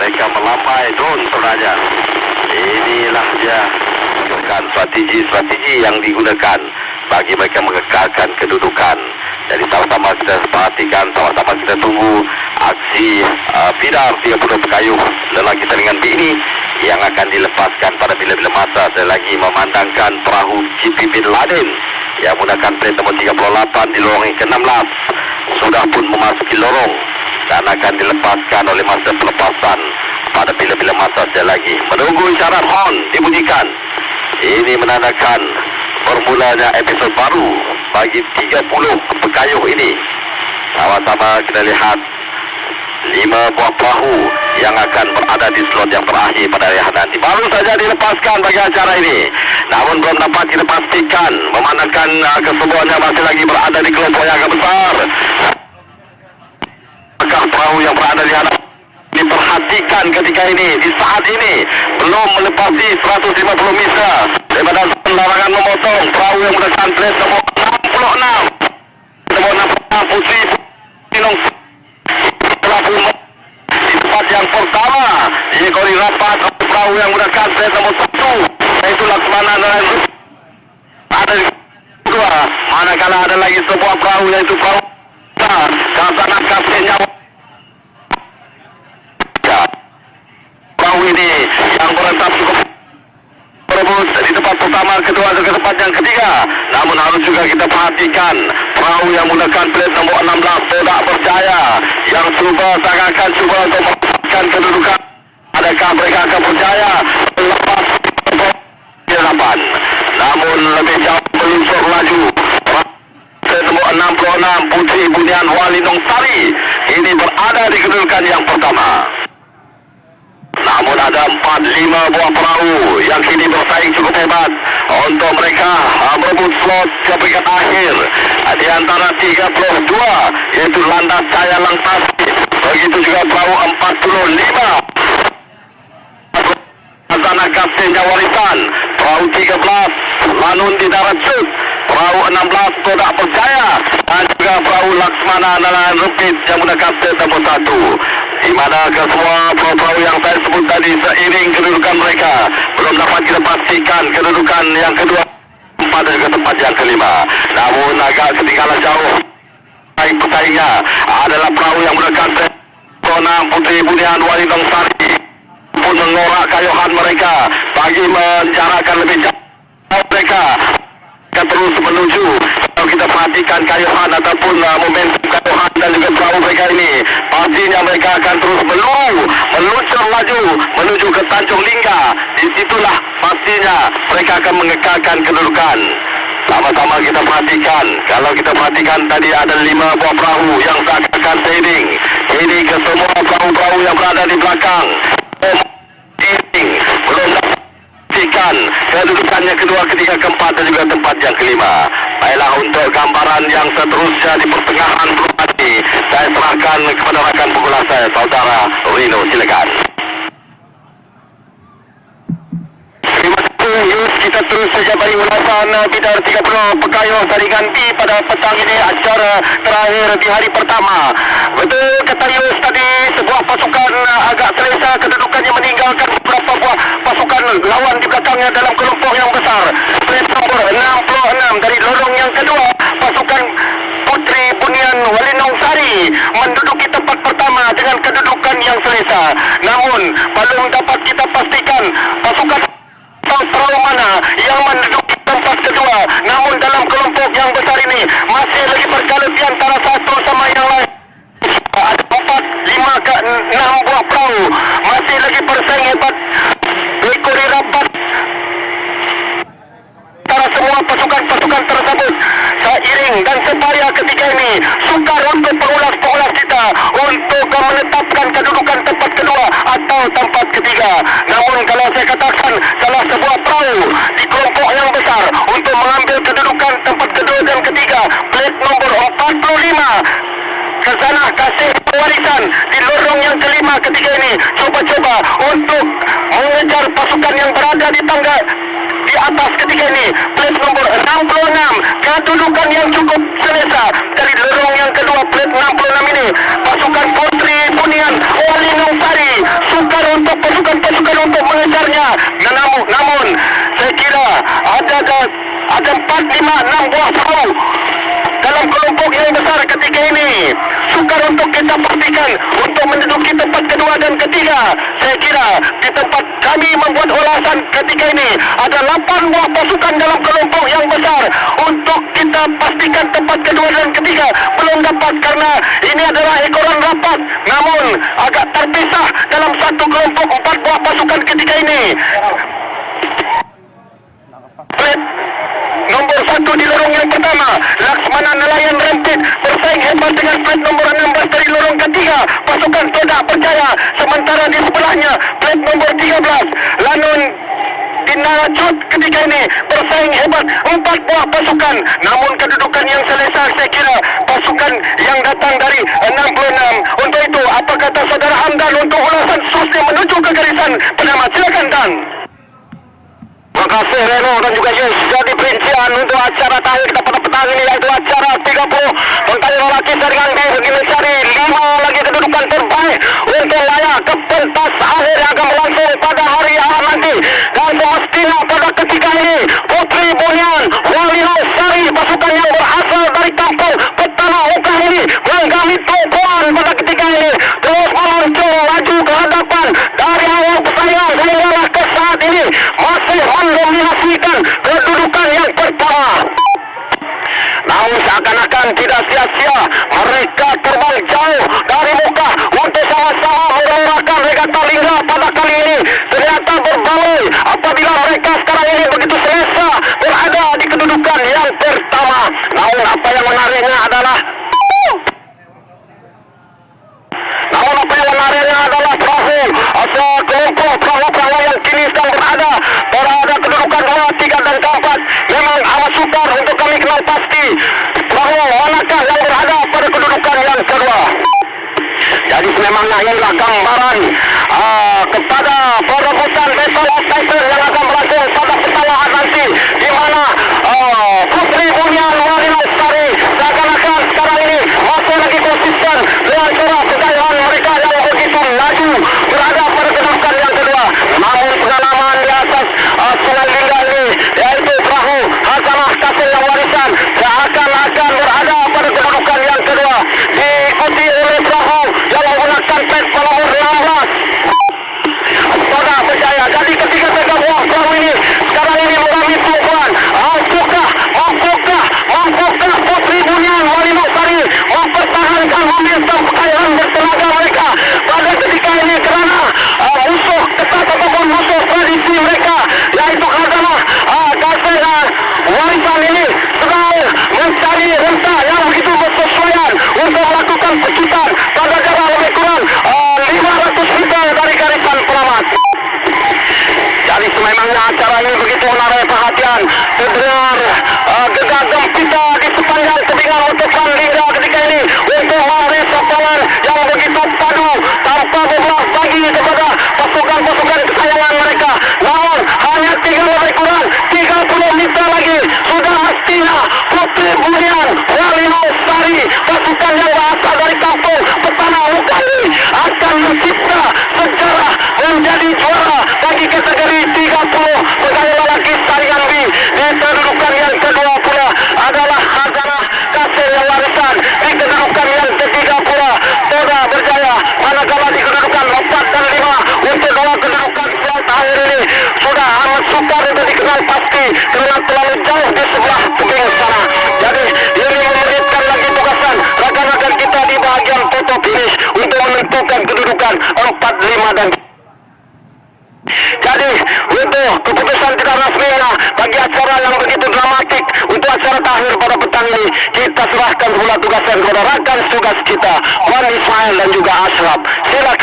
sampai drone sebenarnya. Inilah dia bukan strategi-strategi yang digunakan bagi mereka mengekalkan kedudukan. Jadi sama-sama kita perhatikan, sama-sama kita tunggu aksi uh, Pidar 30 pekayuh lelaki B ini yang akan dilepaskan pada bila-bila masa saya lagi memandangkan perahu GP Bin Laden yang menggunakan plate nombor 38 di lorong yang ke-16 sudah pun memasuki lorong dan akan dilepaskan oleh masa pelepasan pada bila-bila masa saya lagi menunggu isyarat horn dibunyikan ini menandakan bermulanya episod baru bagi 30 pekayuh ini sama-sama kita lihat lima buah perahu yang akan berada di slot yang terakhir pada hari nanti. Baru saja dilepaskan bagi acara ini. Namun belum dapat kita pastikan memandangkan uh, kesemuanya masih lagi berada di kelompok yang agak besar. Perahu yang berada di hadapan diperhatikan ketika ini di saat ini belum melepasi 150 meter. Daripada larangan memotong perahu yang menggunakan plate nombor 66 nombor 66 Putri telah pun di tempat yang pertama. Ini kori rapat perahu yang menggunakan plate nombor 1 iaitu Laksmana dan ada di kedua. Manakala ada lagi sebuah perahu yaitu perahu Kasanat kaptennya ini yang berentas cukup berebut di tempat pertama, kedua dan ke tempat yang ketiga. Namun harus juga kita perhatikan perahu yang menggunakan plate nombor 16 tidak berjaya. Yang cuba sangatkan cuba untuk mendapatkan kedudukan. Adakah mereka akan berjaya lepas delapan? Namun lebih jauh meluncur laju. Nombor 66 Putri Bunian Walinong Sari ini berada di kedudukan yang pertama. Namun ada empat lima buah perahu yang kini bersaing cukup hebat. Untuk mereka uh, berebut slot ke peringkat akhir. Uh, di antara 32 iaitu Landas Cahaya Langtasi begitu juga perahu 45 Azana Kaptennya Warisan perahu 13 Lanun darat Cut perahu 16 Todak Percaya. Dan juga perahu Laksmana Nalayan Rupit yang menggunakan set nombor 1 di mana kesemua perahu-perahu yang saya sebut tadi seiring kedudukan mereka. Belum dapat kita pastikan kedudukan yang kedua empat dan juga tempat yang kelima. Namun agak ketinggalan jauh. Baik pesaingnya adalah perahu yang menggunakan set Kona Putri Bunian Wali Dongsari pun mengorak kayuhan mereka. Bagi menjarakan lebih jauh menuju. Kalau kita perhatikan kayuhan ataupun uh, momentum kayuhan dan juga perahu mereka ini pastinya mereka akan terus meluru meluncur laju menuju ke Tanjung Lingga. Di situlah pastinya mereka akan mengekalkan kedudukan. Sama-sama kita perhatikan. Kalau kita perhatikan tadi ada lima buah perahu yang seakan-akan sailing ini ke semua perahu-perahu yang berada di belakang. Dapat pastikan kedudukannya kedua, ketiga, keempat dan juga tempat yang kelima. Baiklah untuk gambaran yang seterusnya di pertengahan berhati, saya serahkan kepada rakan pengulas saya, saudara Rino. Silakan. Kita terus saja bagi ulasan bidar 30 pekayuh tandingan B pada petang ini acara terakhir di hari pertama. Betul kata Yus tadi sebuah pasukan uh, agak selesa kedudukannya meninggalkan beberapa buah pasukan lawan di belakangnya dalam kelompok yang besar. Plate nombor 66 dari lorong yang kedua pasukan Putri Bunian Walinong Sari menduduki tempat pertama dengan kedudukan yang selesa. Namun belum dapat kita pastikan pasukan tahu perahu mana yang menduduki tempat kedua. Namun dalam kelompok yang besar ini masih lagi berkala di antara satu sama yang lain. Ada empat, lima ke enam buah perahu masih lagi bersaing hebat. Berikuri rapat antara semua pasukan-pasukan tersebut seiring dan sepaya ketika ini. Sukar untuk pengulas-pengulas kita untuk menetapkan kedudukan tempat kedua atau tempat ketiga. Namun kalau saya katakan salah sebuah perahu di kelompok yang besar untuk mengambil kedudukan tempat kedua dan ketiga plate nombor 45 Khazanah kasih warisan di lorong yang kelima ketika ini. Cuba-cuba untuk mengejar pasukan yang berada di tangga atas ketika ini. Plat nombor 66 kedudukan yang cukup selesa. Dari lorong yang kedua plat 66 ini. Pasukan Putri Punian Wali Nusari sukar untuk pasukan-pasukan untuk mengejarnya. Namun, namun saya kira ada ada ada empat, lima, enam buah sahu dalam kelompok yang besar ketika ini. Sukar untuk kita pastikan untuk menduduk kawasan ketika ini ada 8 buah pasukan dalam kelompok yang besar. Untuk kita pastikan tempat kedua dan ketiga belum dapat karena ini adalah ekoran rapat. Namun agak terpisah dalam satu kelompok 4 buah pasukan ketika ini. Plet nombor 1 di lorong yang pertama Laksmana Nelayan Rempit bersaing hebat dengan plet nombor 16 dari lorong ketiga. Pasukan Todak Berjaya sementara di sebelahnya dan nombor 13 Lanun Dinaracut ketika ini Bersaing hebat Empat buah pasukan. Namun kedudukan yang selesa Saya kira pasukan yang datang dari 66 Untuk itu apa kata saudara Hamdan Untuk ulasan seterusnya menuju ke garisan Penama? Silakan Dan. Terima kasih Reno dan juga Yus Jadi perincian untuk acara tahun kita pada petang ini Yaitu acara 30 Tentang lelaki seringan di mencari Lima lagi kedudukan terbaik pasti bahawa manakah yang berada pada kedudukan yang kedua. Jadi memangnya inilah gambaran uh, kepada perebutan Battle of Titan yang akan berlangsung pada petang. Hebrar dan jadi untuk keputusan tidak rasmi lah bagi acara yang begitu dramatik untuk acara terakhir pada petang ini kita serahkan pula tugasan kepada rakan tugas kita Wan Ismail dan juga Ashraf. Silakan.